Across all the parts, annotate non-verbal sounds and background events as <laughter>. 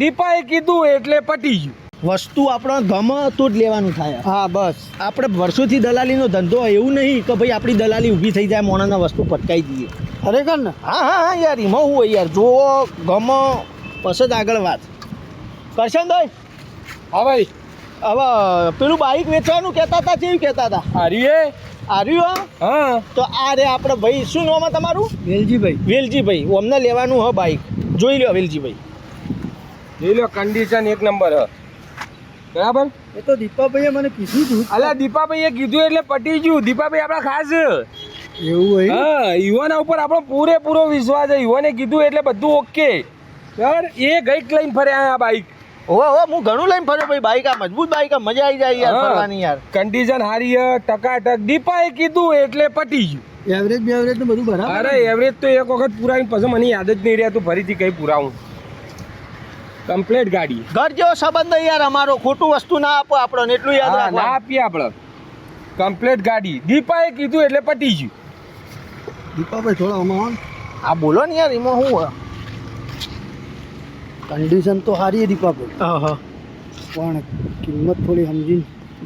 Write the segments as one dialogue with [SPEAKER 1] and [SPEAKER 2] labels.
[SPEAKER 1] દીપાએ કીધું એટલે પટી ગયું.
[SPEAKER 2] વસ્તુ આપણે ગમે તો જ લેવાનું થાય.
[SPEAKER 3] હા બસ.
[SPEAKER 2] આપણે વર્ષોથી દલાલીનો ધંધો હોય એવું નહીં કે ભાઈ આપણી દલાલી ઊભી થઈ જાય મોણાના વસ્તુ પટકાઈ દઈએ.
[SPEAKER 3] ખરેખર ને?
[SPEAKER 2] હા હા હા યાર એમાં હું યાર? જુઓ ગમો પછી જ આગળ વાત. કરશનભાઈ
[SPEAKER 1] હા ભાઈ.
[SPEAKER 2] હવે પેલું બાઈક વેચવાનું કહેતા હતા કેવું કહેતા હતા?
[SPEAKER 1] આર્યે
[SPEAKER 2] આર્યું હા?
[SPEAKER 1] હા.
[SPEAKER 2] તો આ રે આપણે ભાઈ શું નામ તમારું?
[SPEAKER 3] વેલજીભાઈ.
[SPEAKER 2] વેલજીભાઈ. અમને લેવાનું હ બાઈક. જોઈ લો વેલજીભાઈ.
[SPEAKER 1] જોઈ લો કન્ડિશન એક નંબર હ. બરાબર?
[SPEAKER 3] એ તો દીપાભાઈએ મને કીધું હતું
[SPEAKER 1] અલ્યા દીપાભાઈએ કીધું એટલે પટી ગયું. દીપાભાઈ આપણા ખાસ.
[SPEAKER 3] એવું હોય?
[SPEAKER 1] હા યુવાના ઉપર આપણો પૂરેપૂરો વિશ્વાસ છે. યુવાને કીધું એટલે બધું ઓકે બરાબર? એ ગઈક લઈને ફર્યા આ બાઈક
[SPEAKER 2] ઓહો ઓહો હું ઘણું લઈને ફર્યો ભાઈ બાઈક આ મજબૂત બાઈક આ મજા આવી જાય યાર
[SPEAKER 1] હા.
[SPEAKER 2] ફરવાની યાર.
[SPEAKER 1] કન્ડિશન હારી હ ટકાટક. દીપાએ કીધું એટલે પટી ગયું.
[SPEAKER 3] એવરેજ બેવરેજ તો બધું બરાબર
[SPEAKER 1] અરે એવરેજ તો એક વખત પુરાવીને પછી મને યાદ જ નહીં રહ્યા તું ફરીથી કઈ પુરાવું. કમ્પ્લેટ ગાડી.
[SPEAKER 2] ઘર જેવો સંબંધ યાર અમારો ખોટું વસ્તુ ના આપો આપણને એટલું યાદ
[SPEAKER 1] રાખો ના આપીએ આપણે. કમ્પ્લેટ ગાડી. દીપાએ કીધું એટલે પટી ગયું.
[SPEAKER 3] દીપાભાઈ થોડા આમાં
[SPEAKER 2] આ બોલો ને યાર એમાં શું
[SPEAKER 3] કન્ડિશન તો સારી દીપાભાઈ.
[SPEAKER 2] હા
[SPEAKER 3] પણ કિંમત થોડી સમજીને.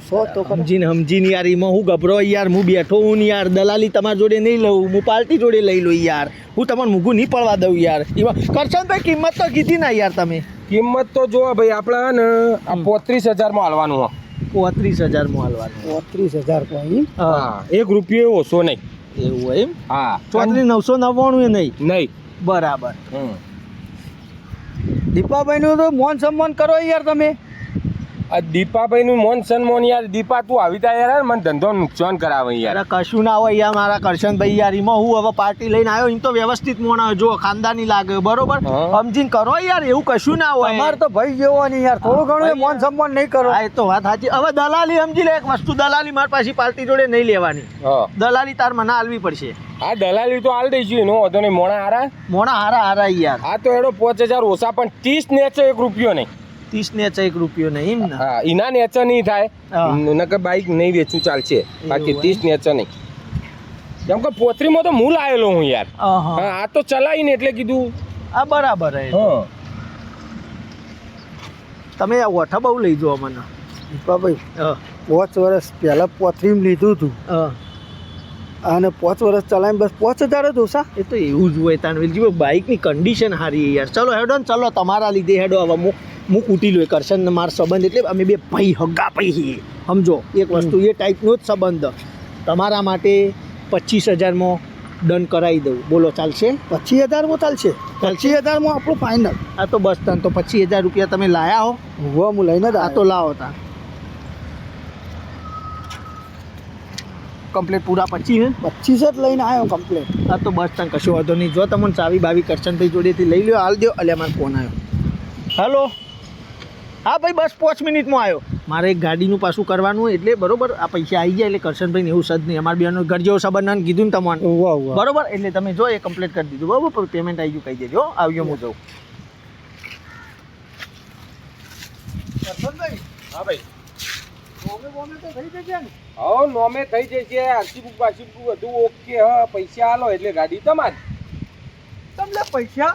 [SPEAKER 3] સો તો.
[SPEAKER 2] સમજીને સમજીને યાર એમાં હું ગભરો યાર? હું બેઠો હું ને યાર દલાલી તમારી જોડે નહીં લઉં હું પાર્ટી જોડે લઈ લઉં યાર. હું તમારું મૂગું નહીં પડવા દઉં યાર. એમાં કરશનભાઈ કિંમત તો કીધી ના યાર તમે.
[SPEAKER 1] કિંમત તો જો ભાઈ આપણે ને આ પોત્રીસ હજારમાં હાલવાનું હો
[SPEAKER 2] પોત્રીસ હજારમાં હાલવાનું.
[SPEAKER 3] પોત્રીસ હજાર કોઈ
[SPEAKER 2] હા
[SPEAKER 1] એક રૂપિયો ઓછો નહીં.
[SPEAKER 2] એવું હોય એમ?
[SPEAKER 1] હા.
[SPEAKER 2] ચોત્રીસ નવસો નવ્વાણું એ નહીં?
[SPEAKER 1] નહીં.
[SPEAKER 2] બરાબર.
[SPEAKER 1] હમ.
[SPEAKER 3] દીપાભાઈનું તો મોન સન્માન કરો યાર તમે.
[SPEAKER 1] આ દીપાભાઈનું મોન સન્મોન યાર દીપા તું આવી તા યાર મને ધંધો નુકસાન કરાવે યાર.
[SPEAKER 2] કશું ના હોય યાર મારા કરશનભાઈ યાર એમાં હું હવે પાર્ટી લઈને આવ્યો એમ તો વ્યવસ્થિત મોણ જો ખાનદાની લાગે બરોબર? સમજીને કરો યાર એવું કશું ના હોય.
[SPEAKER 3] અમારે તો ભાઈ જેવો નહીં યાર થોડું ઘણું મોન સન્માન નહીં કરો.
[SPEAKER 2] એ તો વાત સાચી. હવે દલાલી સમજી લે એક વસ્તુ દલાલી મારી પાછી પાર્ટી જોડે નહીં લેવાની. દલાલી તાર મને આલવી પડશે.
[SPEAKER 1] આ દલાલી તો હાલ દઈશું એનો વધુ નહીં. મોણા હારા?
[SPEAKER 2] મોણા હારા હારા યાર.
[SPEAKER 1] આ તો એનો પાંચ હજાર ઓછા પણ ત્રીસ ને એક રૂપિયો નહીં.
[SPEAKER 2] ત્રીસ ને એક રૂપિયો નહીં એમ ને?
[SPEAKER 1] હા એના નેચર નહીં થાય. નકર બાઈક નહીં વેચવું ચાલશે. બાકી
[SPEAKER 2] ત્રીસ
[SPEAKER 1] ત્રીસ નેચર નહીં કેમ કે પોથરીમાં તો મૂલ આવેલો હું યાર. આ તો ચલાવીને એટલે કીધું.
[SPEAKER 2] આ બરાબર હે. તમે આ ઓઠા બહુ લઈ જો મને.
[SPEAKER 3] ભાઈ
[SPEAKER 2] હા,
[SPEAKER 3] પાંચ વર્ષ પહેલાં પોથરીમ લીધું હતું
[SPEAKER 2] હા.
[SPEAKER 3] અને પાંચ વર્ષ ચલાવીને બસ પાંચ હજાર જ ઓછા
[SPEAKER 2] એ તો એવું જ હોય તાનવેલજી બાઇકની કન્ડિશન સારી છે યાર. ચલો હેડો ને ચલો તમારા લીધે હેડો હવે હું હું કૂટી લો કરશન માર સંબંધ એટલે અમે બે ભાઈ હગા ભાઈ સમજો? એક વસ્તુ એ ટાઈપનો જ સંબંધ. તમારા માટે પચીસ હજારમાં ડન કરાવી દઉં. બોલો ચાલશે?
[SPEAKER 3] પચીસ હજારમાં ચાલશે. પચીસ હજારમાં આપણું ફાઇનલ
[SPEAKER 2] આ તો બસ તન તો પચીસ હજાર રૂપિયા તમે લાયા હો.
[SPEAKER 3] હોવા હું લઈને જ
[SPEAKER 2] આ તો લાવો તા. કમ્પ્લેટ પૂરા પચીસ હે?
[SPEAKER 3] પચીસ જ લઈને આવ્યો કમ્પ્લેટ
[SPEAKER 2] આ તો બસ તને કશું વાંધો નહીં. જો તમને ચાવી બાવી કરશનભાઈ જોડેથી લઈ લ્યો હાલ દો અલ્યા મારો ફોન આવ્યો. હેલો હા ભાઈ બસ પાંચ મિનિટમાં આવ્યો મારે એક ગાડીનું પાછું કરવાનું એટલે બરોબર આ પૈસા આવી જાય એટલે કરશનભાઈ એવું સદ નહીં. અમારે બેનો ઘર જેવો સંબંધ કીધું ને
[SPEAKER 3] તમારે
[SPEAKER 2] બરોબર? એટલે તમે જો એ કમ્પ્લીટ કરી દીધું. બરોબર? પેમેન્ટ આવી ગયું કહી દેજો હો. આવજો હું જઉં.
[SPEAKER 1] હા ભાઈ.
[SPEAKER 3] બોમે બોમે તો થઈ જશે ને.
[SPEAKER 1] હા નોમે થઈ જશે. આરસી બુક બાસી બુક બધું ઓકે હા. પૈસા આલો એટલે ગાડી તમારી.
[SPEAKER 3] તમને પૈસા?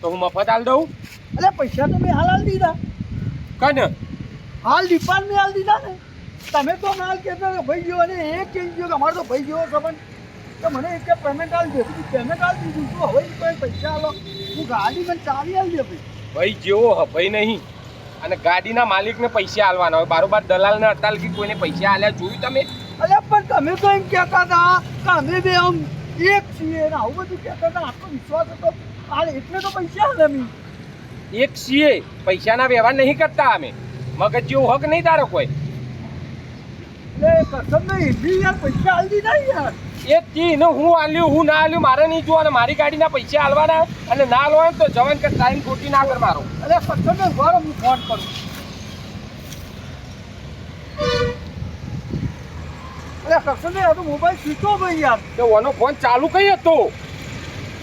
[SPEAKER 1] તો હું મફત આલ દઉં?
[SPEAKER 3] અરે પૈસા તો મેં હાલ હાલ દીધા.
[SPEAKER 1] કાને?
[SPEAKER 3] હાલ દીપાલ મેં હાલ દીધા ને. તમે તો હાલ કહેતા કે ભાઈ ગયો અને એ કહી ગયો કે અમારે તો ભાઈ ગયો સંબંધ. તો મને એક પેમેન્ટ હાલ દે પેમેન્ટ હાલ દીધું. તો હવે કોઈ પૈસા હાલો હું ગાડી મને ચાવી હાલ દે ભાઈ.
[SPEAKER 1] ભાઈ જેવો હભાઈ નહીં. અને ગાડીના માલિકને પૈસા આલવાના હોય. બારોબાર દલાલને અતાલ કે કોઈને પૈસા આલ્યા જોયું તમે?
[SPEAKER 3] અરે પણ તમે તો એમ કહેતા હતા કે અમે બે આમ એક છીએ. ને આવું બધું કહેતા હતા. આખો વિશ્વાસ હતો. હાલ એટલે તો પૈસા હાલ અમે.
[SPEAKER 1] એક છીએ પૈસાના વ્યવહાર નહીં કરતા અમે. મગજ જેવો હક નહીં તારો કોઈ. એ તી ને હું આલ્યું હું ના આલ્યું મારે નહીં જોવાના. મારી ગાડીના પૈસા આલવાના અને ના આલવાના તો જવાન કે ટાઈમ ખોટી ના કર મારો.
[SPEAKER 3] અરે વારો હું ફોન કરું. અરે કસમ નહીં આ તો મોબાઈલ સ્વિચ ઓફ યાર.
[SPEAKER 1] તો ઓનો ફોન ચાલુ કઈ હતો?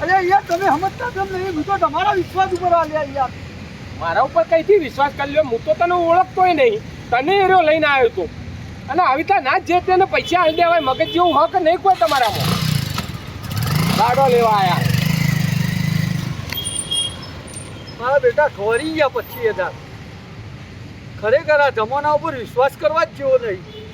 [SPEAKER 3] અરે યાર તમે સમજતા તમે નહીં? હું તો તમારા વિશ્વાસ ઉપર આલ્યા યાર.
[SPEAKER 1] મારા ઉપર કઈથી વિશ્વાસ કરી લ્યો? હું તો તને ઓળખતોય નહીં. તને એરો લઈને આવ્યો તો. અને આવી રીતના ના જે તેને પૈસા આવી દેવાય મગજ જેવું હક નહીં કોઈ તમારામાં? ગાડો લેવા આયા.
[SPEAKER 3] મારા બેટા ખોરી ગયા પછી હજાર ખરેખર આ જમાના ઉપર વિશ્વાસ કરવા જ જેવો નહીં.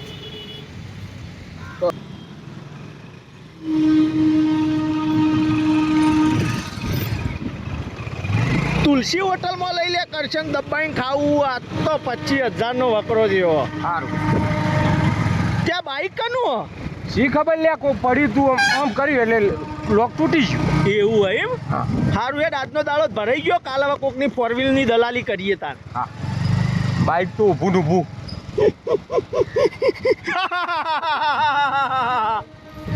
[SPEAKER 2] તુલસી હોટલમાં લઈ લે કરશન દબાઈને ખાવું આ તો પચીસ હજારનો વકરો જેવો.
[SPEAKER 1] સારું.
[SPEAKER 2] ત્યાં બાઈક કનું
[SPEAKER 1] શી ખબર લે કોઈ પડ્યું તું આમ આમ કર્યું એટલે લોક તૂટી ગયું.
[SPEAKER 2] એવું એમ? સારું યાર આજનો દાડો ભરાઈ ગયો કાલ હવે કોકની ફોર વ્હીલની દલાલી કરીએ તાર.
[SPEAKER 1] હા. બાઈક તો ઊભું ઊભું. <laughs>